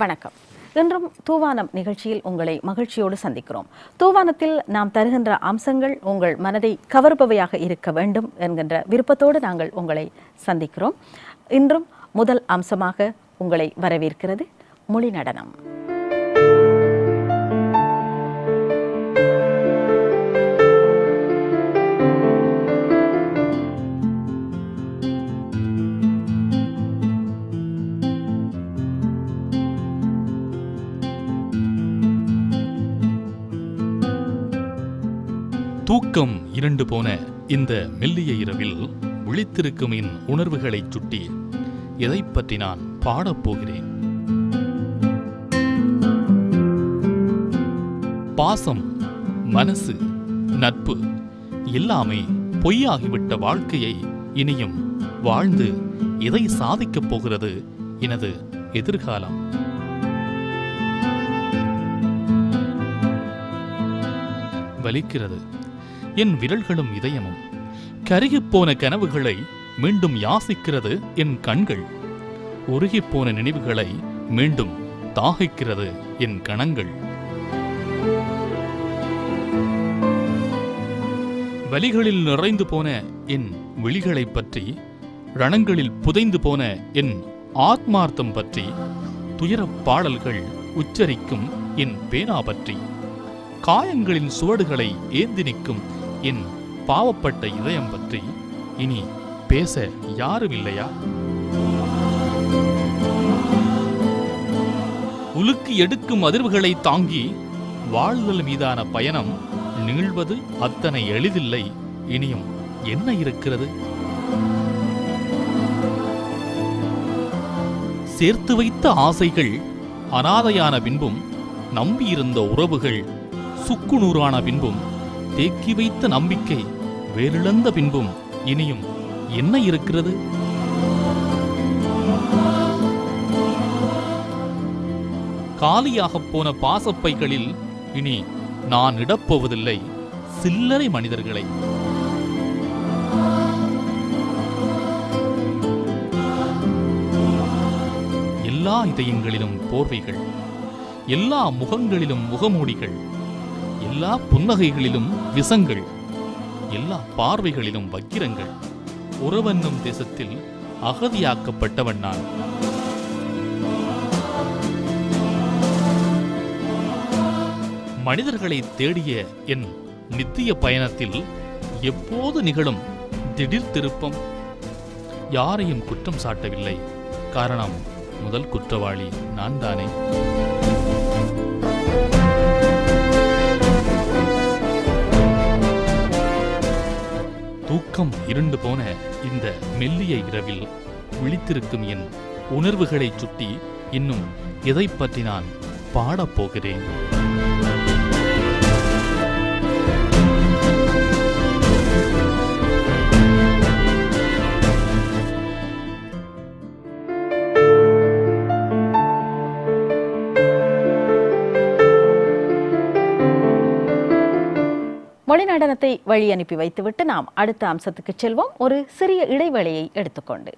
வணக்கம். இன்றும் தூவானம் நிகழ்ச்சியில் உங்களை மகிழ்ச்சியோடு சந்திக்கிறோம். தூவானத்தில் நாம் தருகின்ற அம்சங்கள் உங்கள் மனதை கவர்பவையாக இருக்க வேண்டும் என்கின்ற விருப்பத்தோடு நாங்கள் உங்களை சந்திக்கிறோம். இன்றும் முதல் அம்சமாக உங்களை வரவேற்கிறது மொழி நடனம். தூக்கம் இரண்டு போன இந்த மெல்லிய இரவில் விழித்திருக்கும் என் உணர்வுகளைச் சுட்டி எதைப் பற்றி நான் பாடப் போகிறேன்? பாசம் மனசு நட்பு எல்லாமே பொய்யாகிவிட்ட வாழ்க்கையை இனியும் வாழ்ந்து எதை சாதிக்கப் போகிறது எனது எதிர்காலம். வலிக்கிறது. என் விரல்களும் இதயமும். கருகிப்போன கனவுகளை மீண்டும் யாசிக்கிறது என் கண்கள். உருகிப்போன நினைவுகளை மீண்டும் தாகிக்கிறது என் கணங்கள். வலிகளில் நிறைந்து போன என் விழிகளைப் பற்றி ரணங்களில் புதைந்து போன என் ஆத்மார்த்தம் பற்றி துயரப் பாடல்கள் உச்சரிக்கும் என் பேனா பற்றி காயங்களின் சுவடுகளை ஏந்தி நிற்கும் என் பாவப்பட்ட இதயம் பற்றி இனி பேச யாரும் இல்லையா உலுக்கு எடுக்கும் அதிர்வுகளை தாங்கி வாழ்தல் மீதான பயணம் நீள்வது அத்தனை எளிதில்லை. இனியும் என்ன இருக்கிறது? சேர்த்து வைத்த ஆசைகள் அனாதையான பின்பும் நம்பியிருந்த உறவுகள் சுக்குநூறான பின்பும் தேக்கி வைத்த நம்பிக்கை வேறிழந்த பின்பும் இனியும் என்ன இருக்கிறது? காலியாகப் போன பாசப்பைகளில் இனி நான் இடப்போவதில்லை சில்லறை மனிதர்களை. எல்லா இதயங்களிலும் போர்வைகள் எல்லா முகங்களிலும் முகமூடிகள். எல்லா புன்னகைகளிலும் விசங்கள் எல்லா பார்வைகளிலும் வக்கிரங்கள். உறவன்னும் தேசத்தில் அகதியாக்கப்பட்டவன் நான். மனிதர்களை தேடிய என் நித்திய பயணத்தில் எப்போது நிகழும் திடீர் திருப்பம்? யாரையும் குற்றம் சாட்டவில்லை. காரணம் முதல் குற்றவாளி நான் தானே தூக்கம் இருண்டு போன இந்த மெல்லிய இரவில் விழித்திருக்கும் என் உணர்வுகளைச் சுட்டி இன்னும் எதை பற்றி நான் பாடப் மொழிநடனத்தை வழியனுப்பி வழி அனுப்பி வைத்துவிட்டு நாம் அடுத்த அம்சத்துக்கு செல்வோம். ஒரு சிறிய இடைவெளியை எடுத்துக்கொண்டு.